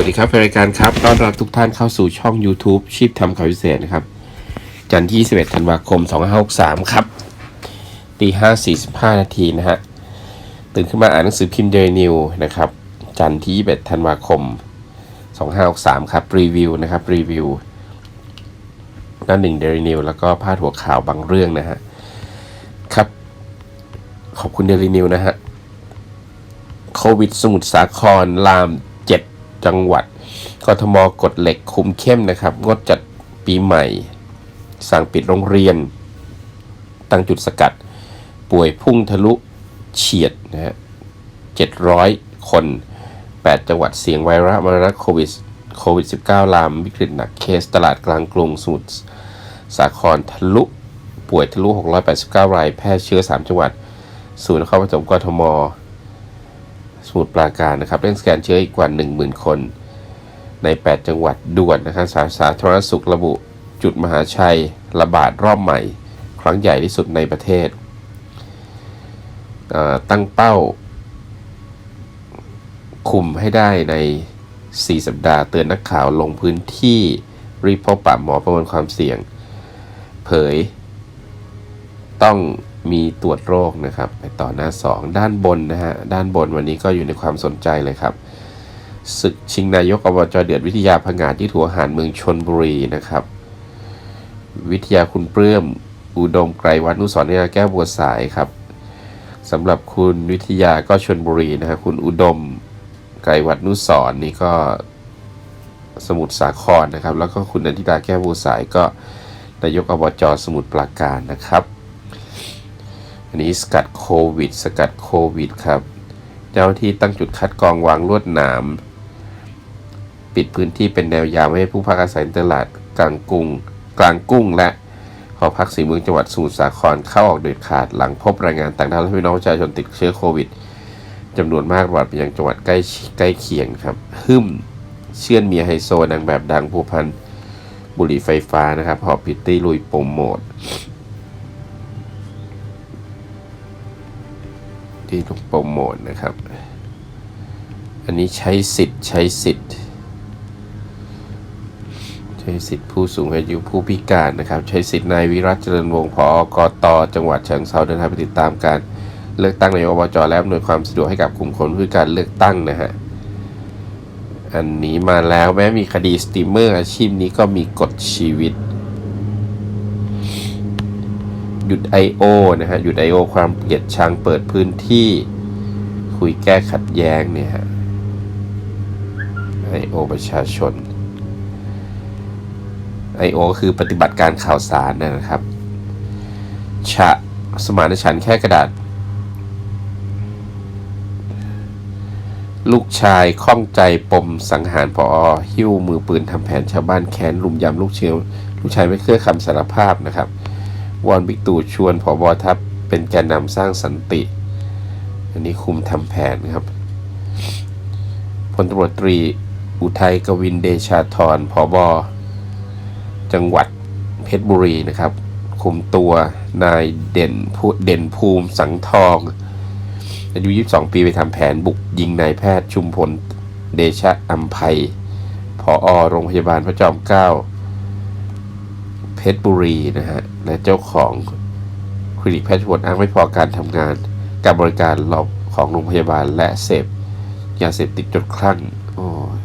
วัสดีครับรายการครับต้อนรับทุกท่านเข้าสู่ช่อง YouTube ชีพทำข่าวพิเศษนะครับ จันทร์ที่21ธันวาคม 2563 ครับตี5 45 นาทีนะฮะ ตื่นขึ้นมาอ่านหนังสือพิมพ์เดลินิวนะครับ จันทร์ที่21ธันวาคม 2563 ครับ รีวิวนะครับ รีวิวหน้าหนึ่งเดลินิวแล้วก็พาดหัวข่าวบางเรื่องนะฮะ ครับ ขอบคุณเดลินิวนะฮะ โควิดสมุทรสาครลาม จังหวัดกทมกดเหล็กคุมเข้มนะครับ งดจัดปีใหม่ สั่งปิดโรงเรียน ตั้งจุดสกัด ป่วยพุ่งทะลุเฉียดนะฮะ700 คน 8 จังหวัดเสี่ยงไวรัสมรณะโควิดโควิด 19 ลามวิกฤตหนักเคสตลาดกลางกรุงสมุทรสาครทะลุ ป่วยทะลุ 689 ราย แพร่เชื้อ 3 จังหวัด ศูนย์นครปฐมกทม สมุทรปราการนะครับเร่งสแกนเชื้ออีกกว่า 10,000 คน ใน 8 จังหวัดด่วนนะครับสาสาธารณสุขระบุจุดมหาชัยระบาดรอบใหม่ ครั้งใหญ่ที่สุดในประเทศ ตั้งเป้า คุมให้ได้ใน 4 สัปดาห์เตือนนักข่าวลงพื้นที่รีบพบปะหมอประเมินความเสี่ยง เผย ต้อง มีตรวจโรคนะครับ ไปต่อหน้า 2 ด้านบนนะฮะ ด้านบนวันนี้ก็อยู่ในความสนใจเลยครับ ศึกชิงนายกอบจเดือดวิทยาพงาที่ถัวหารเมืองชนบุรีนะครับ วิทยาคุณเปลื้ม อุดมไกรวัฒนุสรเนี่ยแก้วบัวสายครับสำหรับคุณวิทยาก็ชนบุรีนะฮะคุณอุดมไกรวัฒนุสรนี่ก็สมุทรสาครนะครับ แล้วก็คุณนันทิดาแก้วบัวสายก็นายกอบจสมุทรปราการนะครับ อันนี้สกัดโควิด สกัดโควิดครับ เจ้าที่ตั้งจุดคัดกรองวางลวดหนาม ปิดพื้นที่เป็นแนวยาวไม่ให้ผู้พักอาศัยตลาดกลางกรุงกลางกุ้งและหอพักสีเมืองจังหวัดสมุทรสาครเข้าออกเด็ดขาดหลังพบรายงานต่างด้าวและพี่น้องประชาชนติดเชื้อโควิดจำนวนมากระบาดไปยังจังหวัดใกล้ใกล้เคียงครับฮึมเชื่อนเมียไฮโซนางแบบดังผู้พันบุหรี่ไฟฟ้านะครับหอบพิตตี้ลุยโปรโมท ที่ต้องโปรโมทนะครับ อันนี้ใช้สิทธิ์ใช้สิทธิ์ ใช้สิทธิ์ผู้สูงอายุผู้พิการนะครับ ใช้สิทธิ์นายวิรัตเจริญวงศ์ผอกตจังหวัดเชียงเซาเดินทางไปติดตามการเลือกตั้งในอบจและอำนวยความสะดวกให้กับกลุ่มคนผู้พิการเลือกตั้งนะฮะอันนี้มาแล้วแม้มีคดีสตรีมเมอร์อาชีพนี้ก็มีกฎชีวิต หยุด I.O. นะฮะหยุด I.O. ความเกลียดชังเปิดพื้นที่คุยแก้ขัดแย้งเนี่ยฮะ I.O. ประชาชน I.O. คือปฏิบัติการข่าวสารนะครับฉะสมานฉันแค่กระดาษ ลูกชายข้องใจปมสังหารพอหิ้วมือปืนทำแผนชาวบ้านแค้นรุมยำลูกเชียวลูกชายไม่เคยคำสารภาพนะครับ วอนบิ๊กตู่ชวนผอบอทัพเป็นแกนนำสร้างสันติ อันนี้คุมทำแผนครับพลตำรวจตรีอุทัยกวินเดชาธรผอบอจังหวัดเพชรบุรีนะครับ คุมตัวนายเด่นพูเด่นภูมิสังทอง อายุ 22 ปีไปทำแผนบุกยิงนายแพทย์ชุมพลเดชะอัมภัยผออโรงพยาบาลพระจอมเกล้า ชรบุรีนะฮะและเจ้าของคลินิกแพทย์ชนอ้างไม่พอการทำงาน การบริการหลบของโรงพยาบาลและเสพยาเสพติดจนคลั่งโอ้ย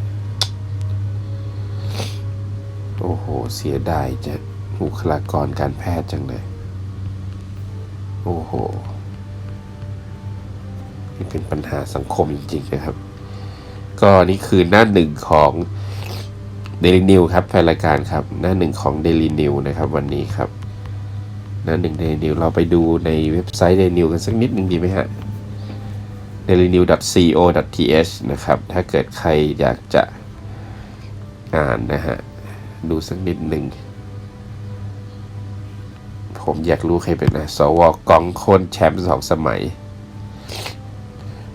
โอ้โห เสียดายจะบุคลากรการแพทย์จังเลย โอ้โหนี่เป็นปัญหาสังคมจริงๆนะครับ ก็นี่คือหน้าหนึ่งของ Daily New ครับแฟนรายการครับ หน้าหนึ่งของ Daily New นะครับ วันนี้ครับ หน้าหนึ่ง Daily New เราไปดูในเว็บไซต์ Daily New กันสักนิดหนึ่งดีไหมฮะ dailynew.co.th นะครับ ถ้าเกิดใครอยากจะอ่านนะฮะ ดูสักนิดหนึ่ง ผมอยากรู้ใครเป็นนะสวกองโคนแชมป์สองสมัย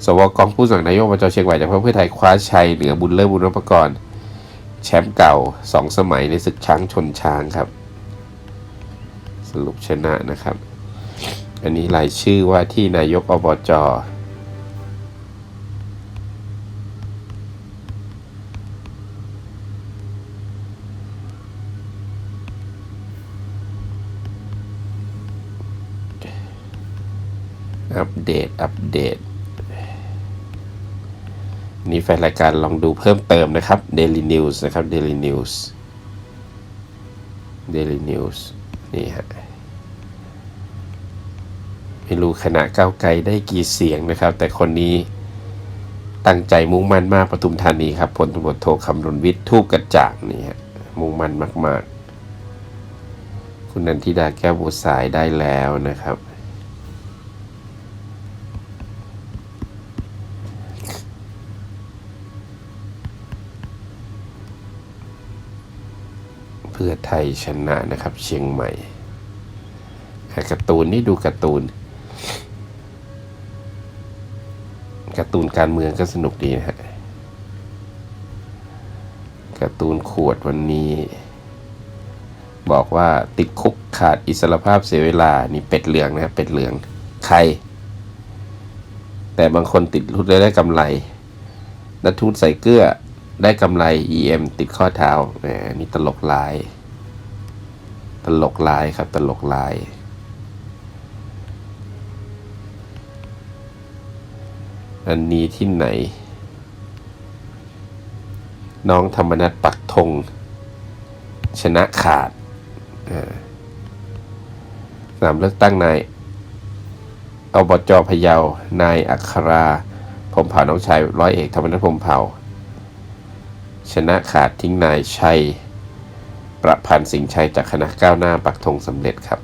สวกองผู้สมัครนายกอบจเชียงใหม่จากพรรคเพื่อไทยคว้าชัยเหนือบุญเลิศบุญรพกร แชมป์เก่า 2 สมัยในศึกช้างชนช้างครับ สรุปชนะนะครับ อันนี้รายชื่อว่าที่นายกอบอจออัปเดต อัปเดต นี่แฟนรายการลองดูเพิ่มเติมนะครับ Daily News นะครับ Daily News Daily News นี่ฮะไม่รู้คณะก้าวไกลได้กี่เสียงนะครับ แต่คนนี้ตั้งใจมุ่งมั่นมากปทุมธานีครับพลตำรวจโทคำรณวิทย์ทูปกระจ่างนี่ฮะมุ่งมั่นมาก ๆ คุณนันทิดาแก้วบัวสายได้แล้วนะครับ เพื่อไทยชนะนะครับ เชียงใหม่แต่การ์ตูนนี่ดูการ์ตูนการ์ตูนการเมืองก็สนุกดีนะฮะการ์ตูนขวดวันนี้ บอกว่าติดคุกขาดอิสรภาพเสียเวลา นี่เป็ดเหลืองนะเป็ดเหลืองใคร แต่บางคนติดทุนได้ได้กำไรนัททุนใส่เกลือ ได้กำไร EM ติดข้อเท้าแหมนี่ตลกลาย ตลกลายครับ ตลกลาย อันนี้ที่ไหน น้องธรรมนัฐปักธง ชนะขาดสนามเลือกตั้งนายอบจพะเยา นายอัคราพรหมเผ่าน้องชายร้อยเอกธรรมนัฐพรหมเผ่า ชนะขาดทิ้งนายชัย ประพันธ์สิงห์ชัยจากคณะก้าวหน้าปักธงสำเร็จครับ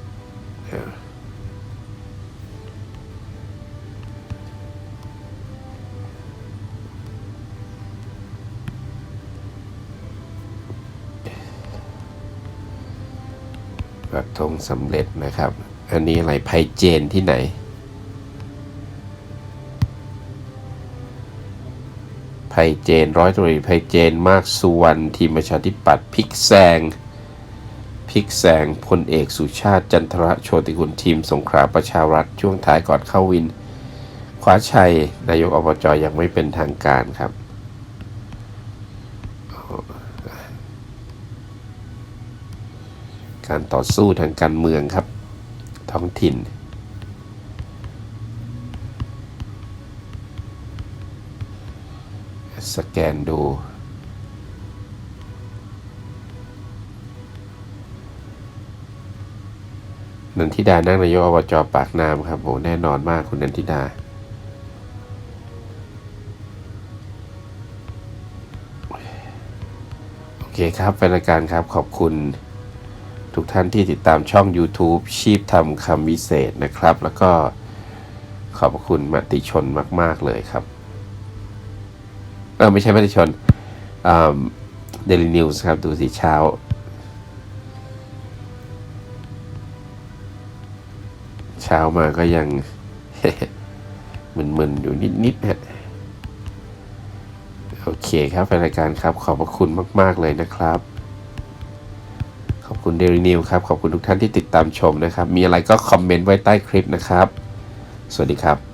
ปักธงสำเร็จนะครับ อันนี้อะไรไพเจนที่ไหน ไพเจน ร้อยตรวจเอกไพเจนมากสุวรรณทีมประชาธิปัตย์พลิกแซงพลิกแซงพลเอกสุชาติจันทรโชติกุลทีมสงขลาประชารัฐช่วงท้ายก่อนเข้าวิน คว้าชัย นายกอบจยังไม่เป็นทางการครับ การต่อสู้ทางการเมืองครับ ท้องถิ่น สแกนดู นันทิดานั่งนายกอบจปากน้ำครับโหแน่นอนมากคุณนันทิดา โอเคครับแฟนรายการครับขอบคุณทุกท่านที่ติดตามช่อง YouTube ชีพทำคำวิเศษนะครับ แล้วก็ขอบคุณมติชนมาก ๆ เลยครับ ออไม่ใช่มติชนเดลินิวส์ครับ ดูสิเช้า เช้ามาก็ยังมึนๆอยู่นิดๆฮะโอเคครับแฟนรายการครับ ขอบพระคุณมาก ๆ เลยนะครับ ขอบคุณเดลินิวครับ ขอบคุณทุกท่านที่ติดตามชมนะครับ มีอะไรก็คอมเมนต์ไว้ใต้คลิปนะครับ สวัสดีครับ